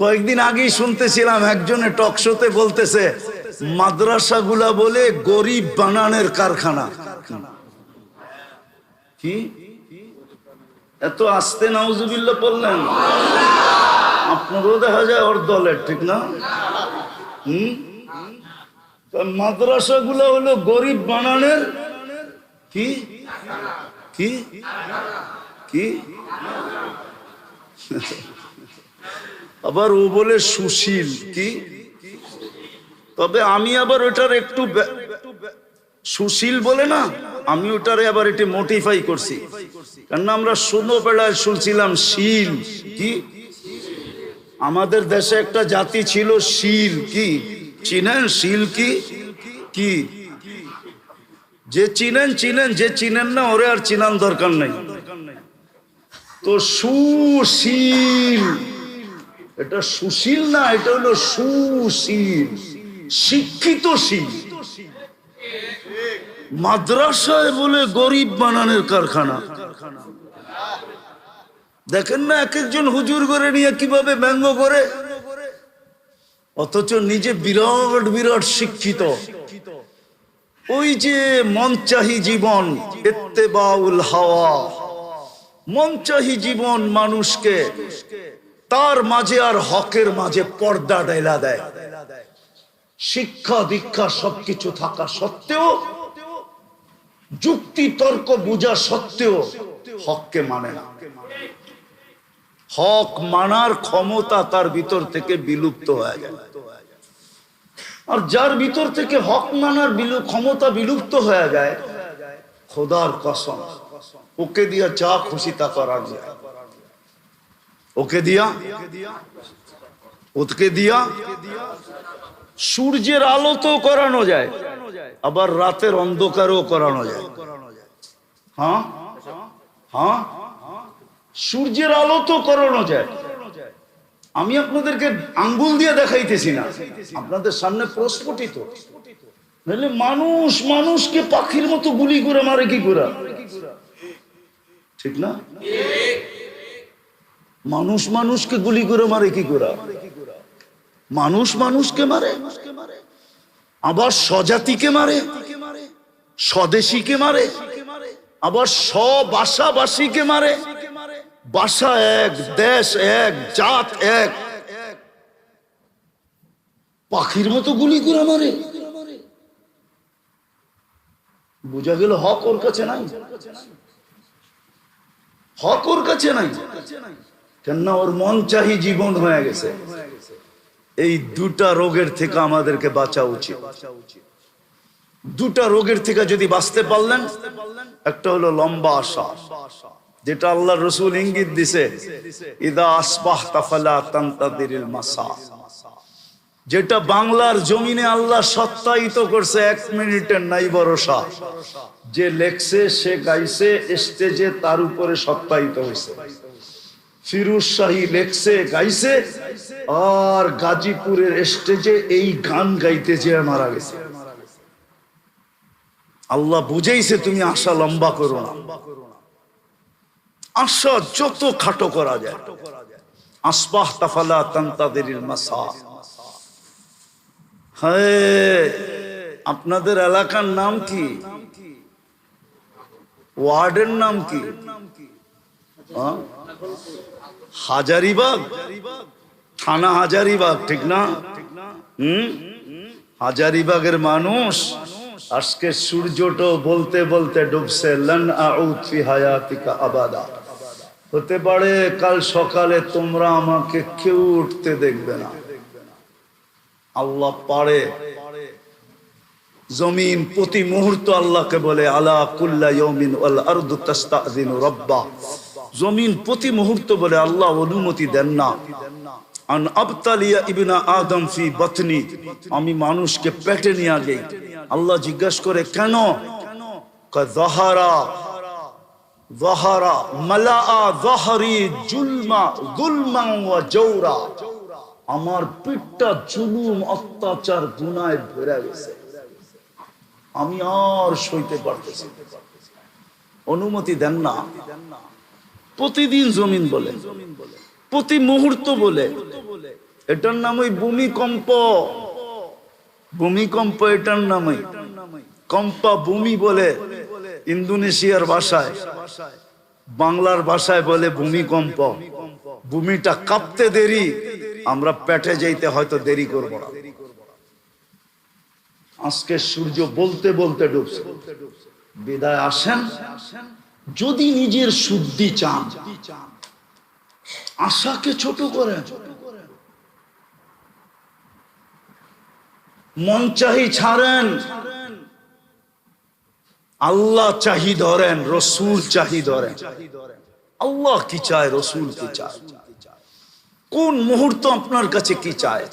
কয়েকদিন আগেই শুনতেছিলাম একজনে টকশোতে বলতেছে, মাদ্রাসাগুলা বলে গরিব বানানের কারখানা। কি? এত আস্তে নাউজুবিল্লা বললেন? আপনারও দেখা যায় ওর দলের, ঠিক না? হুম? মাদ্রাসাগুলো হলো গরিব বানানের কি? কি? কি? আবার ও বলে সুশীল কি? তবে আমি আবার ওটার একটু সুশীল বলে না, আমি ওটারে আবার একটু মোটিফাই করছি। কেননা আমরা শূন্য পেড়ায় শুনছিলাম শীল কি? আমাদের দেশে একটা জাতি ছিল শীল কি? চিনেন শীল কি? কি? যে চিনেন চিনেন, যে চিনেন না, ওরে আর চিনান দরকার নেই। তো সুশীল। এটা সুশীল না, এটা হলো সুশীল। শিক্ষিত শীল। মাদ্রাসায় বলে গরিব বানানোর কারখানা। দেখেন না, এক একজন হুজুর করে নিয়ে কীভাবে ব্যঙ্গ করে? অথচ নিজে বিরাট বিরাট শিক্ষিত। ওই যে মনচাহি জীবন, এত্তেবাউল হাওয়া। মনচাহি জীবন মানুষকে তার মাঝে আর হকের মাঝে পর্দা ডেলা দেয়। শিক্ষা, দীক্ষা সবকিছু থাকা সত্ত্বেও, যুক্তি, তর্ক বোঝা সত্ত্বেও হককে মানে না। হক মানার ক্ষমতা তার ভিতর থেকে বিলুপ্ত হয়ে যায়। আর যার ভিতর থেকে হক মানার ক্ষমতা বিলুপ্ত হয়ে যায়, খোদার কসম। ওকে দিয়া যা খুশি তা করার যায়। ওকে দিয়া? ওকে দিয়া? সূর্যের আলো তো করানো যায়, আবার রাতের অন্ধকারও করানো যায়। হ্যাঁ? হ্যাঁ? সূর্যের আলো তো করানো যায়। আমি আপনাদেরকে আঙ্গুল দিয়ে দেখাইতেছি না। আপনাদের সামনে প্রস্ফুটিত। মানুষ মানুষকে পাখির মতো গুলি করে মারে কি করে? ঠিক না? মানুষ মানুষকে গুলি করে মারে কি করে? মানুষ মানুষকে মারে, আবার স্বজাতিকে মারে, স্বদেশীকে মারে, আবার স্ববাসাবাসীকে মারে বাসা এক, দেশ এক, জাত এক। পাখির মতো গুলি করে মারে। বোঝা গেল হক ওর কাছে নাই? হক ওর কাছে নাই। কেননা ওর মন চাহি জীবন হয়ে গেছে। এই দুটা রোগের থেকে আমাদেরকে বাঁচা উচিত। দুটা রোগের থেকে যদি বাঁচতে পারলেন, একটা হলো লম্বা আশা, যেটা আল্লাহ রসুল ইঙ্গিত দিছে, ইদা আসবাহ তাফালা তান্তাদিরিল মাসা। যেটা বাংলার জমিনে আল্লাহ সত্যায়িত করছে, এক মিনিটের নাই ভরসা। যে লেখছে, সে গাইছে, স্টেজে তার উপরে সত্যায়িত হয়েছে। ফিরুজ শাহী লেখছে, গাইছে, আর গাজীপুরের স্টেজে এই গান গাইতে যে মারা গেছে। আল্লাহ বুঝেইছে, তুমি আশা লম্বা করো না। আশা যত খাটো করা যায়। আসবাহ তাফালা তান্তাদের মাসা হ্যাঁ আপনাদের এলাকার নাম কি? ওয়ার্ডের নাম কি? হাজারিবাগ? থানা হাজারিবাগ, ঠিক না? হুম? হাজারিবাগের মানুষ আজকে সূর্যটা বলতে বলতে ডুবছে হায়াতিকা আবাদা। হতে পারে কাল সকালে তোমরা আমাকে কেউ উঠতে দেখবে না। আল্লাহ পারে। জমিন প্রতি মুহূর্ত আল্লাহকে বলে, আলা কুল্লা জমিন প্রতি মুহূর্ত বলে, আল্লাহ অনুমতি দেন না। আমি মানুষকে পেটে নিয়ে আল্লাহ জিজ্ঞাসা করে, কেন? জুলমা যুলমা ওয়া জাওরা। আমার পিঠটা জুলুম, অত্যাচার, গুনায় ভরে গেছে। আমি আর সইতে পারতেছি অনুমতি দেন না। প্রতিদিন জমিন বলে, প্রতি মুহূর্ত বলে। এটার নাম ওই ভূমিকম্প। ভূমিকম্প এটার নামই। কম্পা ভূমি বলে ইন্দোনেশিয়ার ভাষায়। বাংলার ভাষায় বলে ভূমিকম্প। ভূমিটা কাঁপতে দেরি। আমরা পেটে যাইতে হয়তো দেরি করব না। আজকে সূর্য বলতে বলতে ডুবছে। বিদায় আসেন। যদি নিজের শুদ্ধি চান, আশাকে ছোট করেন। মন চাহি ছাড়েন। আল্লাহ চাহি ধরেন, রসুল চাহি ধরেন। আল্লাহ কি চায়, রসুল কি চায়। কোন মুহূর্ত আপনার কাছে কি চায়?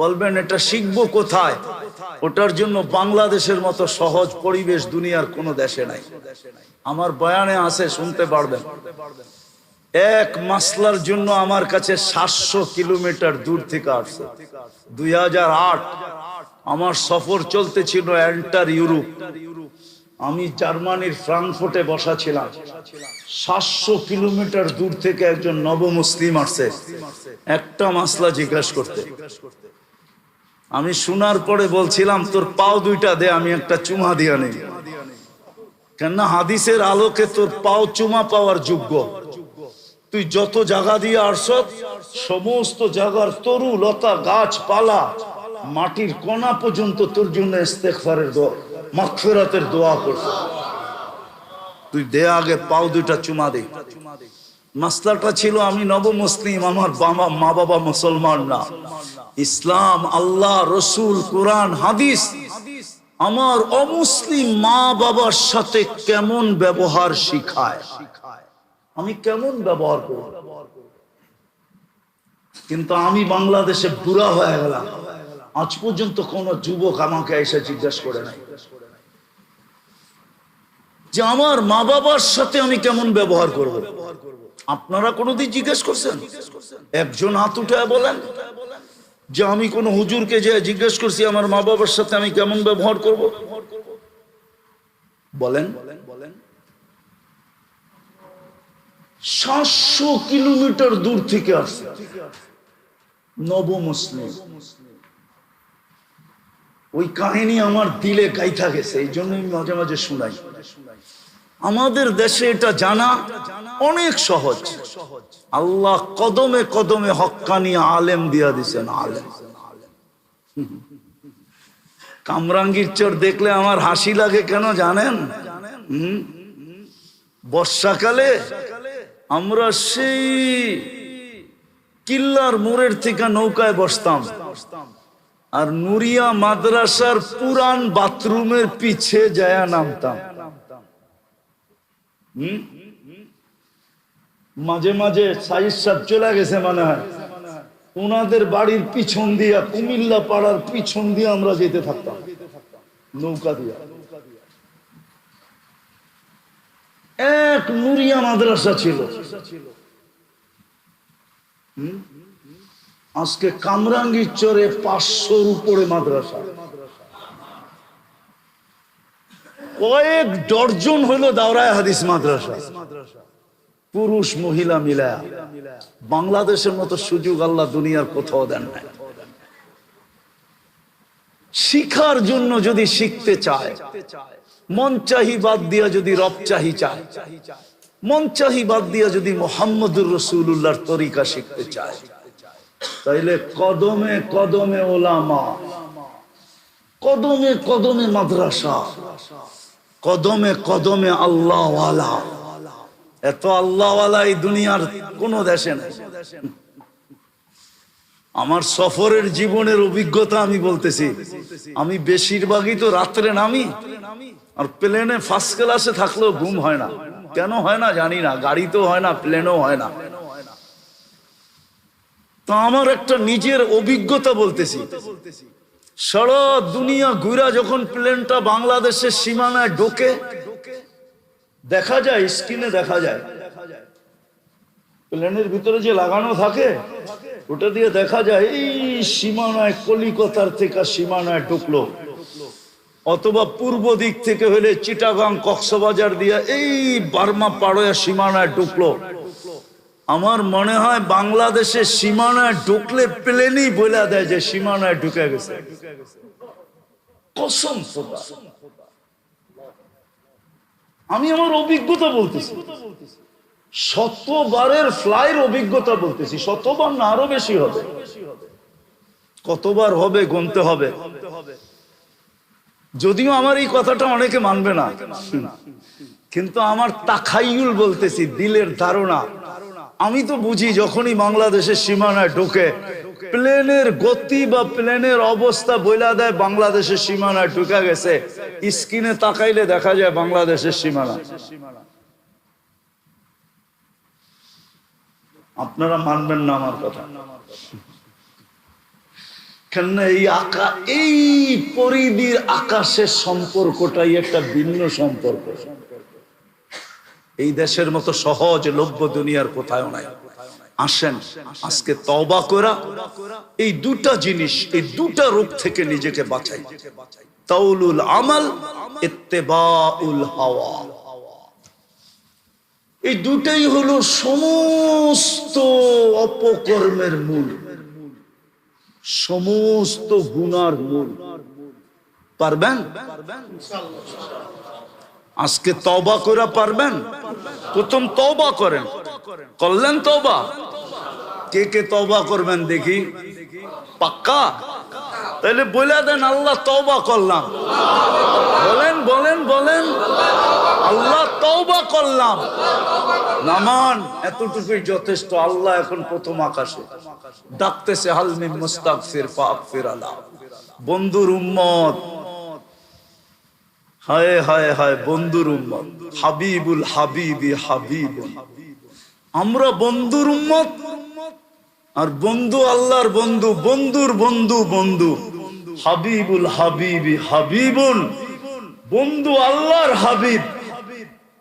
বলবেন, এটা শিখব কোথায়? ওটার জন্য বাংলাদেশের মতো সহজ পরিবেশ দুনিয়ার কোনো দেশে নাই। আমার বয়ানে আছে, শুনতে পারবেন। এক মাসলার জন্য আমার কাছে সাতশো কিলোমিটার দূর থেকে আসছে। দুই হাজার আট, আমার সফর চলতেছিল এন্টার ইউরোপ। আমি জার্মানির ফ্রাঙ্কফুর্টে বসা ছিলাম সাতশো কিলোমিটার দূর থেকে একজন নব মুসলিম আসছে। একটা মাসলা জিজ্ঞাসা করতে। আমি শোনার পরে বলছিলাম, তোর পাও দুইটা দে, আমি একটা চুমা দিয়া নেই। কেননা হাদিসের আলোকে তোর পাও চুমা পাওয়ার যোগ্য। তুই যত জায়গা দিয়ে আসছ, সমস্ত জায়গার তরু, লতা গাছপালা মাটির কণা পর্যন্ত তোর জন্য ইস্তেগফারের দোয়া। মাগফিরাতের দোয়া করছে। তুই দে আগে পাও দুইটা চুমা দে। মাসলাটা ছিল আমি নব মুসলিম আমার বাবা, মা বাবা মুসলমান না। ইসলাম, আল্লাহ, রসুল, কোরআন, হাদিস। আমার অমুসলিম মা বাবার সাথে কেমন ব্যবহার শিখায়? আমি কেমন ব্যবহার করব? কিন্তু আমি বাংলাদেশে বুড়া হয়ে গেলাম। আজ পর্যন্ত কোন যুবক আমাকে এসে জিজ্ঞাসা করে নাই। যে আমার মা বাবার সাথে আমি কেমন ব্যবহার করব? আপনারা কোনোদিন জিজ্ঞেস করছেন? একজন হাত উঠায় বলেন যে আমি কোন হুজুরকে যে জিজ্ঞেস করছি, আমার মা বাবার সাথে আমি কেমন ব্যবহার করব? বলেন। সাতশো কিলোমিটার দূর থেকে আসছে। নব মুসলিম ওই কাহিনী আমার দিলে গাইথা গেছে, এই জন্যই মাঝে মাঝে শুনাই। আমাদের দেশে এটা জানা অনেক সহজ। আল্লাহ কদমে কদমে হক্কানি আলেম দিয়া দিছেন আলেম। কামরাঙ্গীর চর দেখলে আমার হাসি লাগে কেন জানেন? বর্ষাকালে আমরা সেই কিল্লার মোড়ের থেকে নৌকায় বসতাম বসতাম। আর নুরিয়া মাদ্রাসার পুরান বাথরুমের পিছে যায়া নামতাম? মাঝে মাঝে সাইজ সাহেব চলে গেছে মনে হয়। ওনাদের বাড়ির পিছন দিয়া, কুমিল্লা পাড়ার পিছন দিয়ে আমরা যেতে থাকতাম। নৌকা দিয়া। এক নুরিয়া মাদ্রাসা ছিল? আজকে কামরাঙ্গীর চরে পাঁচশোর উপরে মাদ্রাসা। কয়েক ডর্জন হইল দাওরায় হাদিস মাদ্রাসা। পুরুষ, মহিলা মিলায়া। বাংলাদেশের মতো সুযোগ আল্লাহ দুনিয়ার কোথাও দেন নাই। শিখার জন্য যদি শিখতে চায়, মন চাহি বাদ দিয়া যদি রব চাহি চায়, মন চাহি বাদ দিয়া যদি মোহাম্মদুর রসুল্লাহর তরিকা শিখতে চায় তাইলে কদমে কদমে ওলামা, কদমে কদমে মাদ্রাসা, কদমে কদমে আল্লাহওয়ালা। এত আল্লাহওয়ালা এই দুনিয়ার কোন দেশে আমার সফরের জীবনের অভিজ্ঞতা আমি বলতেছি, আমি বেশিরভাগই তো রাত্রে নামি, আর প্লেনে ফার্স্ট ক্লাসে থাকলেও ঘুম হয় না। কেন হয় না জানি না, গাড়িতেও হয় না, প্লেনও হয় না। তো আমার একটা নিজের অভিজ্ঞতা বলতেছি। সারা দুনিয়া ঘুরা যখন প্লেনটা বাংলাদেশের সীমানায় ঢোকে, দেখা যায়, স্ক্রিনে দেখা যায়। প্লেনের ভিতরে যে লাগানো থাকে, ওটা দিয়ে দেখা যায়, এই সীমানায় কলিকতার থেকে সীমানায় ঢুকলো। অথবা পূর্ব দিক থেকে হলে চিটাগাং কক্সবাজার দিয়ে এই বার্মা পাড়োয়া সীমানায় ঢুকলো। আমার মনে হয় বাংলাদেশের সীমানায় ঢুকলে প্লেনই বলে দেয় যে সীমানায় ঢুকে গেছে। কসম আমি আমার অভিজ্ঞতা বলতেছি। শতবারের ফ্লাইয়ের অভিজ্ঞতা বলতেছি। শতবার না আরও বেশি হবে। কতবার হবে, গুনতে হবে। যদিও আমার এই কথাটা অনেকে মানবে না। কিন্তু আমার তাখাইয়ুল বলতেছি, দিলের ধারণা। আমি তো বুঝি যখনই বাংলাদেশের সীমানায় ঢোকে, প্লেনের গতি বা প্লেনের অবস্থা বইলা দেয় বাংলাদেশের সীমানায় ঢুকে গেছে, স্ক্রিনে তাকাইলে দেখা যায় বাংলাদেশের সীমানা। আপনারা মানবেন না আমার কথা। কেননা এই আকা, এই পরিধির আকাশের সম্পর্কটাই একটা ভিন্ন সম্পর্ক। এই দেশের মতো সহজ লভ্য দুনিয়ার কোথাও নাই। আসেন, আজকে তওবা করা, এই দুটা জিনিস, এই দুটা রূপ থেকে নিজেকে বাঁচাই। তাউলুল আমাল, ইত্তেবাউল হাওয়া। এই দুটাই হলো সমস্ত অপকর্মের মূল। সমস্ত গুনার মূল। পারবেন? আজকে তবা করে পারবেন? প্রথম তবা করেন। করলেন তবা কে কে তবা করবেন দেখি? পাক্কা? তাহলে বলে দেন, আল্লাহ তবা করলাম। বলেন বলেন বলেন। আল্লাহ তওবা করলাম। নামান, এতটুকুই যথেষ্ট। আল্লাহ এখন প্রথম আকাশে। ডাকতেছে হালমি মুস্তাগফির, ফাগফির আলা বন্ধুর উম্মত হায় হায় হায় বন্ধুর উম্মত, হাবিবুল হাবিবি হাবিবুল আমরা বন্ধুর উম্মত, আর বন্ধু আল্লাহর বন্ধু, বন্ধুর বন্ধু বন্ধু। হাবিবুল হাবিবি হাবিবুল বন্ধু আল্লাহর হাবিব।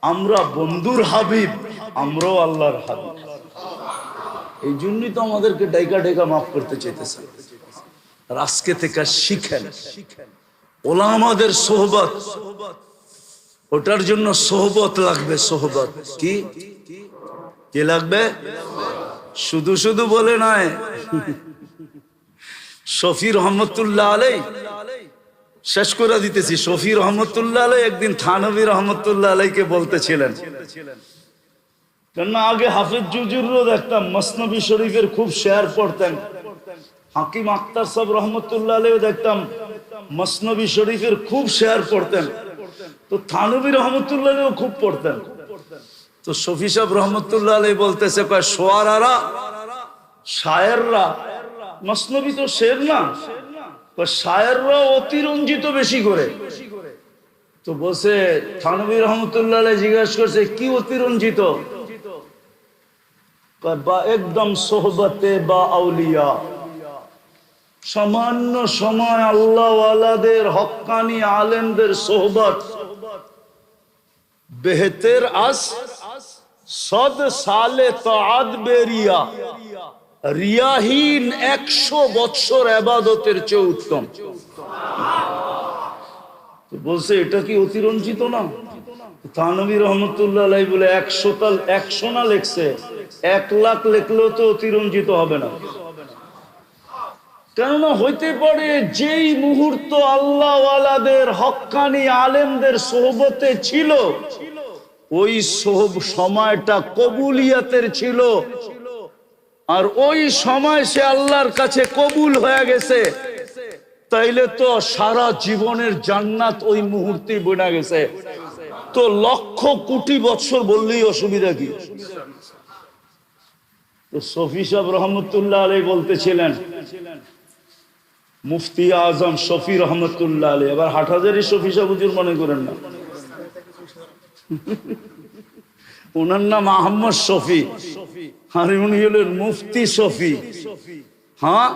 আমরা বন্ধুর হাবিব, আমরাও আল্লাহর হাবিব। এই জন্যই তো আমাদেরকে ডেকা ডেকা মাফ করতে চাইতেছে। আজকে থেকে শিখেন। ওলামাদের সোহবত। ওটার জন্য সোহবত লাগবে, সোহবত। কি? কি লাগবে? শুধু শুধু বলে নয় শফি রহমতুল্লাহ আলাই, শেষ করে দিতেছি। শফি রহমতুল্লাহ আলাই একদিন থানবী রহমতুল্লাহ আলাইকে বলতেছিলেন, কেননা আগে হাফিজ জুজুরও দেখতাম, মসনবী শরীফের খুব শেয়ার পড়তেন। হাকিম আক্তার সাহেব রহমতুল্লাহ আলাইও দেখতাম মসনবী শরীফের খুব শেয়ার পড়তেন। তো থানবী রহমতুল্লাহ খুব পড়তেন। তো শফি সাহেব রহমতুল্লাহ আলাই বলতেছে, কয়, সোয়ারারা, শায়েররা, মসনবী তো শের না শায়েররা অতিরঞ্জিত বেশি করে। তো বসে থানবী রহমতুল্লাহ জিজ্ঞাসা করছে, কি অতিরঞ্জিত? বা একদম সোহবতে বা আউলিয়া। সামান্য সময় আল্লাহওয়ালাদের হক্কানি আলেমদের সোহবত। বেহতের আস, সদ সালে তাআদ বেরিয়া। রিয়াহীন একশো বৎসর আবাদতের চেয়ে উত্তম। বলছে, এটা কি অতিরঞ্জিত না? থানবী রহমতুল্লাহ বলে, একশো তাল, একশো না লেখছে? এক লাখ লেখলেও তো অতিরঞ্জিত হবে না। কেননা হইতে পারে যেই মুহূর্ত আল্লাহওয়ালাদের, হক্কানি আলেমদের সোহবতে ছিল, ওই সোহব সময়টা কবুলিয়াতের ছিল। আর ওই সময় সে আল্লাহর কাছে কবুল হয়ে গেছে। তাইলে তো সারা জীবনের জান্নাত ওই মুহূর্তে বোনা গেছে। তো লক্ষ কোটি বছর বললেই অসুবিধা কি? সফি সাহেব রহমতুল্লাহ আলাই বলতেছিলেন মুফতি আজম শফি রহমতুল্লাহ আলী, এবার হাটহাজারি শফি সাহেব মনে করেন না। ওনার নাম আহমদ শফি। আর উনি হলেন মুফতি শফি। হ্যাঁ?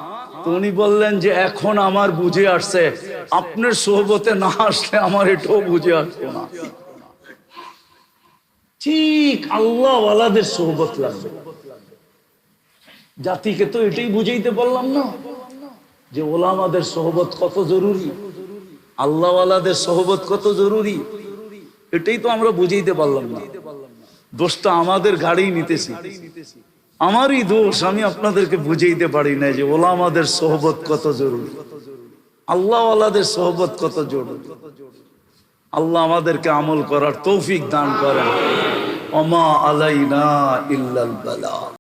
উনি বললেন যে, এখন আমার বুঝে আসছে। আপনার সোহবতে না আসলে আমার এটাও বুঝে আসতো না। ঠিক আল্লাহওয়ালাদের সোহবত লাগবে। জাতিকে তো এটাই বুঝাইতে পারলাম না। যে ওলামাদের সহবত কত জরুরি? আল্লাহওয়ালাদের সহবত কত জরুরি? এটাই তো আমরা বুঝাইতে পারলাম না। দোষটা আমাদের গাড়ি নিতেছি। আমারই দোষ, আমি আপনাদেরকে বুঝাইতে পারি না যে ওলা আমাদের সোহবত কত জরুরি। আল্লাহ আল্লাহদের সোহবত কত জরুরি। আল্লাহ আমাদেরকে আমল করার তৌফিক দান করেন। অমা আলাইনা ইল্লাল বালা।